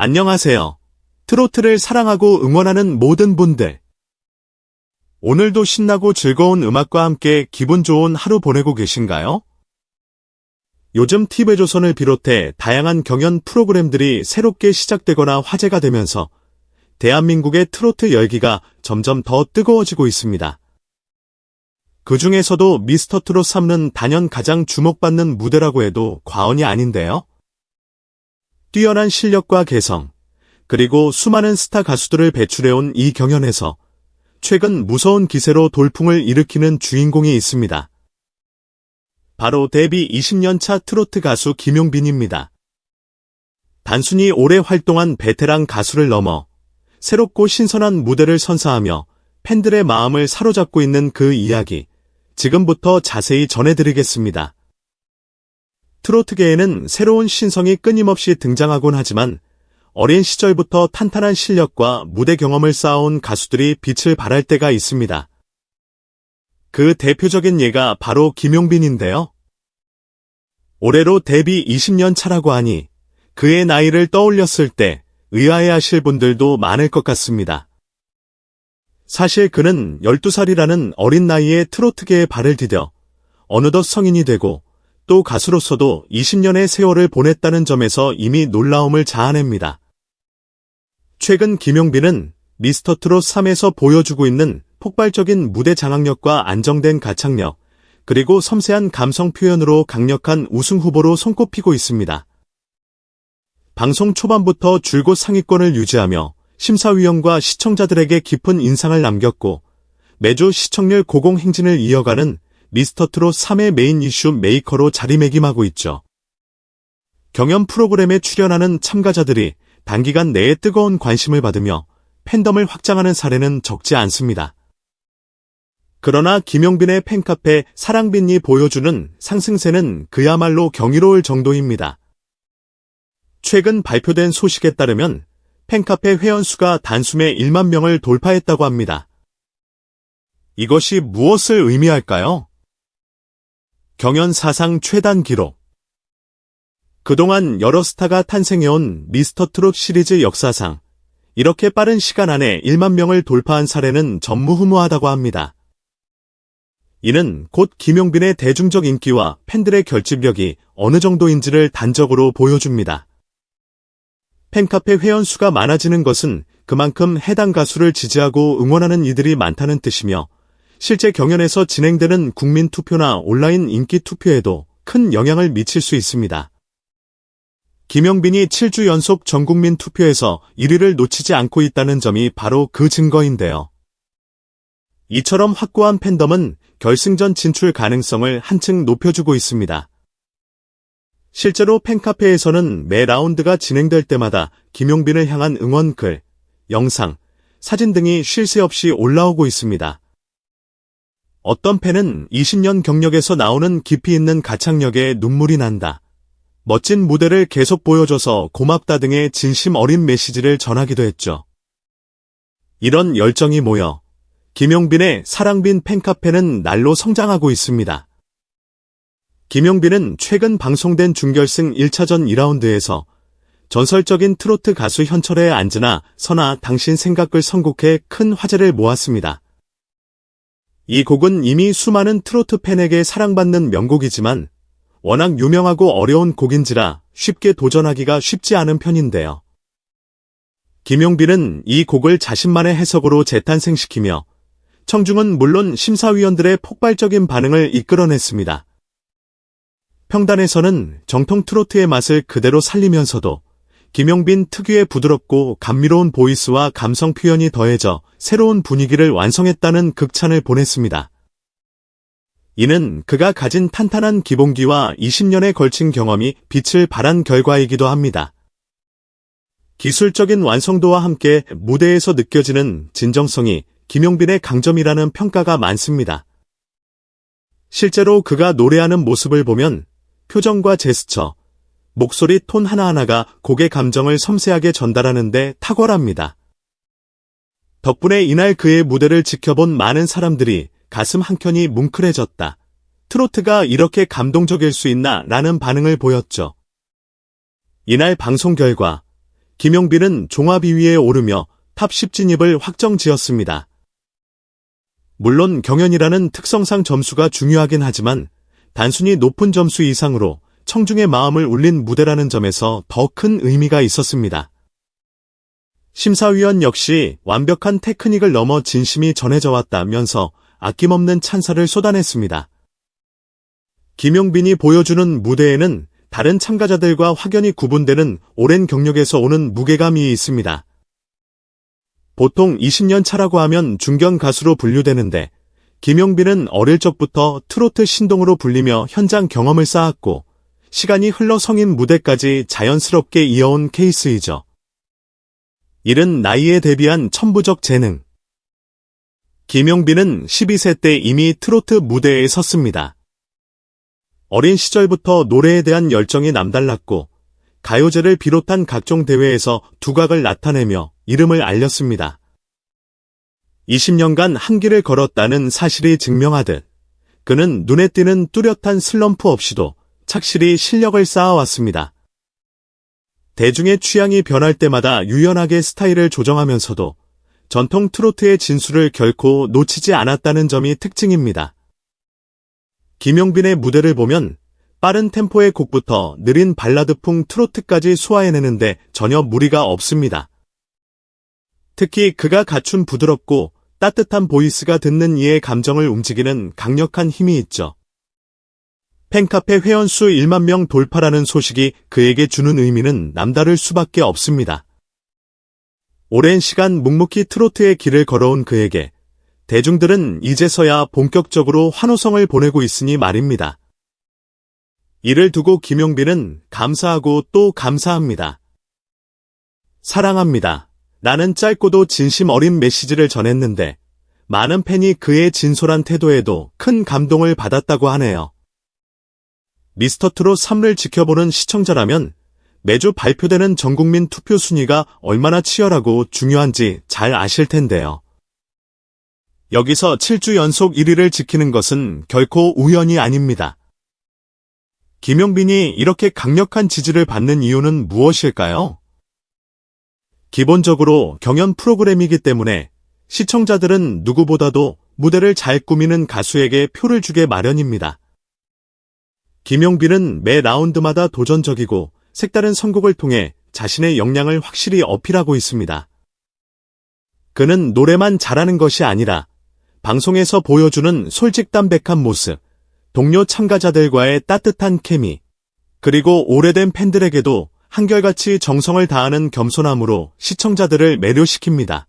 안녕하세요. 트로트를 사랑하고 응원하는 모든 분들. 오늘도 신나고 즐거운 음악과 함께 기분 좋은 하루 보내고 계신가요? 요즘 TV조선을 비롯해 다양한 경연 프로그램들이 새롭게 시작되거나 화제가 되면서 대한민국의 트로트 열기가 점점 더 뜨거워지고 있습니다. 그 중에서도 미스터 트롯 3는 단연 가장 주목받는 무대라고 해도 과언이 아닌데요. 뛰어난 실력과 개성, 그리고 수많은 스타 가수들을 배출해온 이 경연에서 최근 무서운 기세로 돌풍을 일으키는 주인공이 있습니다. 바로 데뷔 20년 차 트로트 가수 김용빈입니다. 단순히 오래 활동한 베테랑 가수를 넘어 새롭고 신선한 무대를 선사하며 팬들의 마음을 사로잡고 있는 그 이야기, 지금부터 자세히 전해드리겠습니다. 트로트계에는 새로운 신성이 끊임없이 등장하곤 하지만 어린 시절부터 탄탄한 실력과 무대 경험을 쌓아온 가수들이 빛을 발할 때가 있습니다. 그 대표적인 예가 바로 김용빈인데요. 올해로 데뷔 20년 차라고 하니 그의 나이를 떠올렸을 때 의아해하실 분들도 많을 것 같습니다. 사실 그는 12살이라는 어린 나이에 트로트계에 발을 디뎌 어느덧 성인이 되고 또 가수로서도 20년의 세월을 보냈다는 점에서 이미 놀라움을 자아냅니다. 최근 김용빈은 미스터 트롯 3에서 보여주고 있는 폭발적인 무대 장악력과 안정된 가창력, 그리고 섬세한 감성 표현으로 강력한 우승 후보로 손꼽히고 있습니다. 방송 초반부터 줄곧 상위권을 유지하며 심사위원과 시청자들에게 깊은 인상을 남겼고 매주 시청률 고공 행진을 이어가는 미스터 트롯 3의 메인 이슈 메이커로 자리매김하고 있죠. 경연 프로그램에 출연하는 참가자들이 단기간 내에 뜨거운 관심을 받으며 팬덤을 확장하는 사례는 적지 않습니다. 그러나 김용빈의 팬카페 사랑빈이 보여주는 상승세는 그야말로 경이로울 정도입니다. 최근 발표된 소식에 따르면 팬카페 회원수가 단숨에 1만 명을 돌파했다고 합니다. 이것이 무엇을 의미할까요? 경연 사상 최단 기록. 그동안 여러 스타가 탄생해온 미스터 트롯 시리즈 역사상 이렇게 빠른 시간 안에 1만 명을 돌파한 사례는 전무후무하다고 합니다. 이는 곧 김용빈의 대중적 인기와 팬들의 결집력이 어느 정도인지를 단적으로 보여줍니다. 팬카페 회원수가 많아지는 것은 그만큼 해당 가수를 지지하고 응원하는 이들이 많다는 뜻이며 실제 경연에서 진행되는 국민 투표나 온라인 인기 투표에도 큰 영향을 미칠 수 있습니다. 김영빈이 7주 연속 전국민 투표에서 1위를 놓치지 않고 있다는 점이 바로 그 증거인데요. 이처럼 확고한 팬덤은 결승전 진출 가능성을 한층 높여주고 있습니다. 실제로 팬카페에서는 매 라운드가 진행될 때마다 김용빈을 향한 응원글, 영상, 사진 등이 쉴 새 없이 올라오고 있습니다. 어떤 팬은 20년 경력에서 나오는 깊이 있는 가창력에 눈물이 난다. 멋진 무대를 계속 보여줘서 고맙다 등의 진심 어린 메시지를 전하기도 했죠. 이런 열정이 모여 김용빈의 사랑빈 팬카페는 날로 성장하고 있습니다. 김용빈은 최근 방송된 준결승 1차전 2라운드에서 전설적인 트로트 가수 현철의 안즈나 선아 당신 생각을 선곡해 큰 화제를 모았습니다. 이 곡은 이미 수많은 트로트 팬에게 사랑받는 명곡이지만 워낙 유명하고 어려운 곡인지라 쉽게 도전하기가 쉽지 않은 편인데요. 김용빈은 이 곡을 자신만의 해석으로 재탄생시키며 청중은 물론 심사위원들의 폭발적인 반응을 이끌어냈습니다. 평단에서는 정통 트로트의 맛을 그대로 살리면서도 김용빈 특유의 부드럽고 감미로운 보이스와 감성 표현이 더해져 새로운 분위기를 완성했다는 극찬을 보냈습니다. 이는 그가 가진 탄탄한 기본기와 20년에 걸친 경험이 빛을 발한 결과이기도 합니다. 기술적인 완성도와 함께 무대에서 느껴지는 진정성이 김용빈의 강점이라는 평가가 많습니다. 실제로 그가 노래하는 모습을 보면 표정과 제스처, 목소리 톤 하나하나가 곡의 감정을 섬세하게 전달하는데 탁월합니다. 덕분에 이날 그의 무대를 지켜본 많은 사람들이 가슴 한켠이 뭉클해졌다. 트로트가 이렇게 감동적일 수 있나 라는 반응을 보였죠. 이날 방송 결과 김용빈은 종합 2위에 오르며 탑 10 진입을 확정 지었습니다. 물론 경연이라는 특성상 점수가 중요하긴 하지만 단순히 높은 점수 이상으로 청중의 마음을 울린 무대라는 점에서 더 큰 의미가 있었습니다. 심사위원 역시 완벽한 테크닉을 넘어 진심이 전해져 왔다면서 아낌없는 찬사를 쏟아냈습니다. 김용빈이 보여주는 무대에는 다른 참가자들과 확연히 구분되는 오랜 경력에서 오는 무게감이 있습니다. 보통 20년 차라고 하면 중견 가수로 분류되는데 김용빈은 어릴 적부터 트로트 신동으로 불리며 현장 경험을 쌓았고 시간이 흘러 성인 무대까지 자연스럽게 이어온 케이스이죠. 이른 나이에 대비한 천부적 재능. 김용빈은 12세 때 이미 트로트 무대에 섰습니다. 어린 시절부터 노래에 대한 열정이 남달랐고 가요제를 비롯한 각종 대회에서 두각을 나타내며 이름을 알렸습니다. 20년간 한 길을 걸었다는 사실이 증명하듯 그는 눈에 띄는 뚜렷한 슬럼프 없이도 착실히 실력을 쌓아왔습니다. 대중의 취향이 변할 때마다 유연하게 스타일을 조정하면서도 전통 트로트의 진수를 결코 놓치지 않았다는 점이 특징입니다. 김용빈의 무대를 보면 빠른 템포의 곡부터 느린 발라드풍 트로트까지 소화해내는데 전혀 무리가 없습니다. 특히 그가 갖춘 부드럽고 따뜻한 보이스가 듣는 이의 감정을 움직이는 강력한 힘이 있죠. 팬카페 회원수 1만 명 돌파라는 소식이 그에게 주는 의미는 남다를 수밖에 없습니다. 오랜 시간 묵묵히 트로트의 길을 걸어온 그에게 대중들은 이제서야 본격적으로 환호성을 보내고 있으니 말입니다. 이를 두고 김용빈은 감사하고 또 감사합니다. 사랑합니다. 나는 짧고도 진심 어린 메시지를 전했는데 많은 팬이 그의 진솔한 태도에도 큰 감동을 받았다고 하네요. 미스터트롯 3를 지켜보는 시청자라면 매주 발표되는 전국민 투표 순위가 얼마나 치열하고 중요한지 잘 아실 텐데요. 여기서 7주 연속 1위를 지키는 것은 결코 우연이 아닙니다. 김용빈이 이렇게 강력한 지지를 받는 이유는 무엇일까요? 기본적으로 경연 프로그램이기 때문에 시청자들은 누구보다도 무대를 잘 꾸미는 가수에게 표를 주게 마련입니다. 김용빈은 매 라운드마다 도전적이고 색다른 선곡을 통해 자신의 역량을 확실히 어필하고 있습니다. 그는 노래만 잘하는 것이 아니라 방송에서 보여주는 솔직담백한 모습, 동료 참가자들과의 따뜻한 케미, 그리고 오래된 팬들에게도 한결같이 정성을 다하는 겸손함으로 시청자들을 매료시킵니다.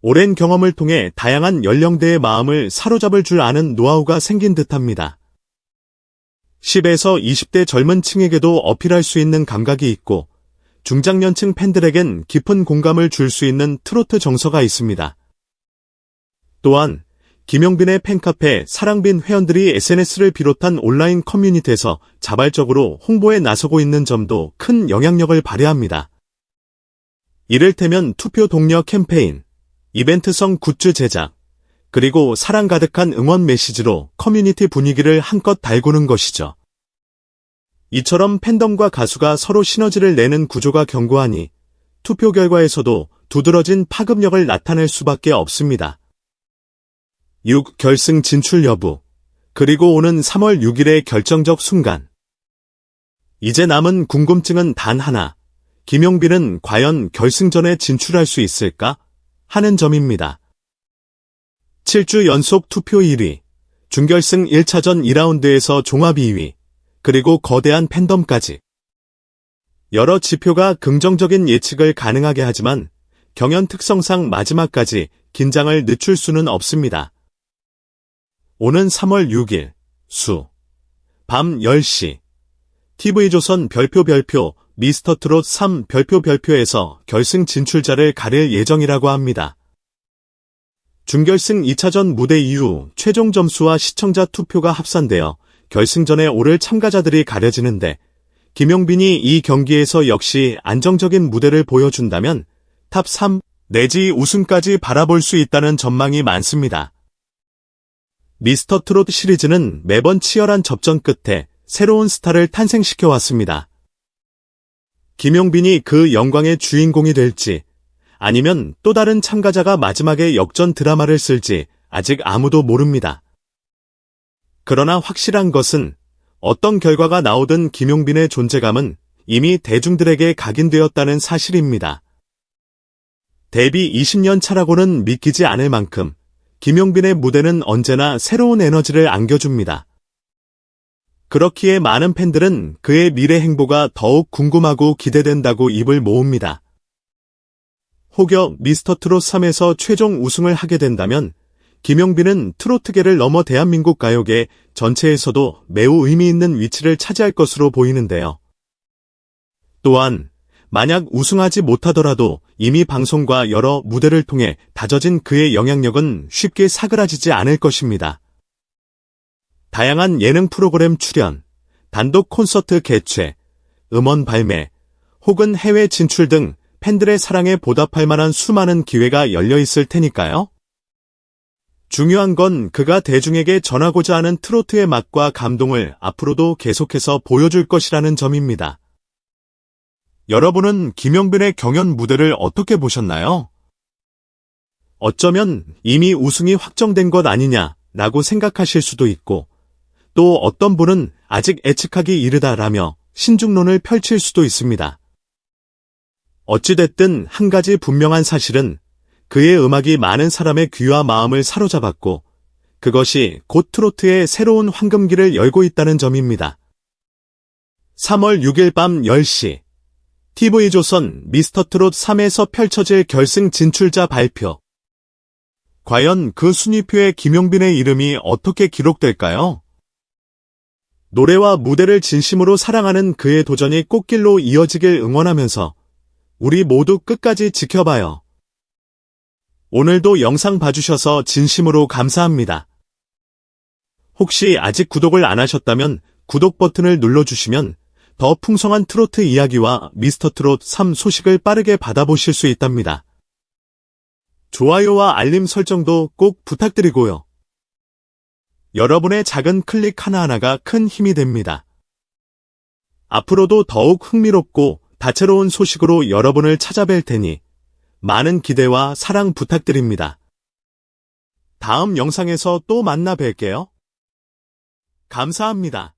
오랜 경험을 통해 다양한 연령대의 마음을 사로잡을 줄 아는 노하우가 생긴 듯합니다. 10에서 20대 젊은 층에게도 어필할 수 있는 감각이 있고 중장년층 팬들에겐 깊은 공감을 줄 수 있는 트로트 정서가 있습니다. 또한 김용빈의 팬카페 사랑빈 회원들이 SNS를 비롯한 온라인 커뮤니티에서 자발적으로 홍보에 나서고 있는 점도 큰 영향력을 발휘합니다. 이를테면 투표 동료 캠페인, 이벤트성 굿즈 제작, 그리고 사랑 가득한 응원 메시지로 커뮤니티 분위기를 한껏 달구는 것이죠. 이처럼 팬덤과 가수가 서로 시너지를 내는 구조가 견고하니 투표 결과에서도 두드러진 파급력을 나타낼 수밖에 없습니다. 6. 결승 진출 여부 그리고 오는 3월 6일의 결정적 순간 이제 남은 궁금증은 단 하나 김용빈은 과연 결승전에 진출할 수 있을까? 하는 점입니다. 7주 연속 투표 1위, 준결승 1차전 2라운드에서 종합 2위, 그리고 거대한 팬덤까지. 여러 지표가 긍정적인 예측을 가능하게 하지만 경연 특성상 마지막까지 긴장을 늦출 수는 없습니다. 오는 3월 6일, 수, 밤 10시, TV조선 별표 별표 미스터트롯 3 별표 별표에서 결승 진출자를 가릴 예정이라고 합니다. 준결승 2차전 무대 이후 최종 점수와 시청자 투표가 합산되어 결승전에 오를 참가자들이 가려지는데 김용빈이 이 경기에서 역시 안정적인 무대를 보여준다면 탑 3 내지 우승까지 바라볼 수 있다는 전망이 많습니다. 미스터 트롯 시리즈는 매번 치열한 접전 끝에 새로운 스타를 탄생시켜 왔습니다. 김용빈이 그 영광의 주인공이 될지, 아니면 또 다른 참가자가 마지막에 역전 드라마를 쓸지 아직 아무도 모릅니다. 그러나 확실한 것은 어떤 결과가 나오든 김용빈의 존재감은 이미 대중들에게 각인되었다는 사실입니다. 데뷔 20년 차라고는 믿기지 않을 만큼 김용빈의 무대는 언제나 새로운 에너지를 안겨줍니다. 그렇기에 많은 팬들은 그의 미래 행보가 더욱 궁금하고 기대된다고 입을 모읍니다. 혹여 미스터 트롯 3에서 최종 우승을 하게 된다면 김용빈은 트로트계를 넘어 대한민국 가요계 전체에서도 매우 의미 있는 위치를 차지할 것으로 보이는데요. 또한 만약 우승하지 못하더라도 이미 방송과 여러 무대를 통해 다져진 그의 영향력은 쉽게 사그라지지 않을 것입니다. 다양한 예능 프로그램 출연, 단독 콘서트 개최, 음원 발매, 혹은 해외 진출 등 팬들의 사랑에 보답할 만한 수많은 기회가 열려 있을 테니까요. 중요한 건 그가 대중에게 전하고자 하는 트로트의 맛과 감동을 앞으로도 계속해서 보여줄 것이라는 점입니다. 여러분은 김영빈의 경연 무대를 어떻게 보셨나요? 어쩌면 이미 우승이 확정된 것 아니냐라고 생각하실 수도 있고, 또 어떤 분은 아직 예측하기 이르다라며 신중론을 펼칠 수도 있습니다. 어찌됐든 한 가지 분명한 사실은 그의 음악이 많은 사람의 귀와 마음을 사로잡았고, 그것이 곧 트로트의 새로운 황금기를 열고 있다는 점입니다. 3월 6일 밤 10시, TV조선 미스터트롯 3에서 펼쳐질 결승 진출자 발표. 과연 그 순위표에 김용빈의 이름이 어떻게 기록될까요? 노래와 무대를 진심으로 사랑하는 그의 도전이 꽃길로 이어지길 응원하면서 우리 모두 끝까지 지켜봐요. 오늘도 영상 봐주셔서 진심으로 감사합니다. 혹시 아직 구독을 안 하셨다면 구독 버튼을 눌러주시면 더 풍성한 트로트 이야기와 미스터 트롯 3 소식을 빠르게 받아보실 수 있답니다. 좋아요와 알림 설정도 꼭 부탁드리고요. 여러분의 작은 클릭 하나하나가 큰 힘이 됩니다. 앞으로도 더욱 흥미롭고 다채로운 소식으로 여러분을 찾아뵐 테니 많은 기대와 사랑 부탁드립니다. 다음 영상에서 또 만나 뵐게요. 감사합니다.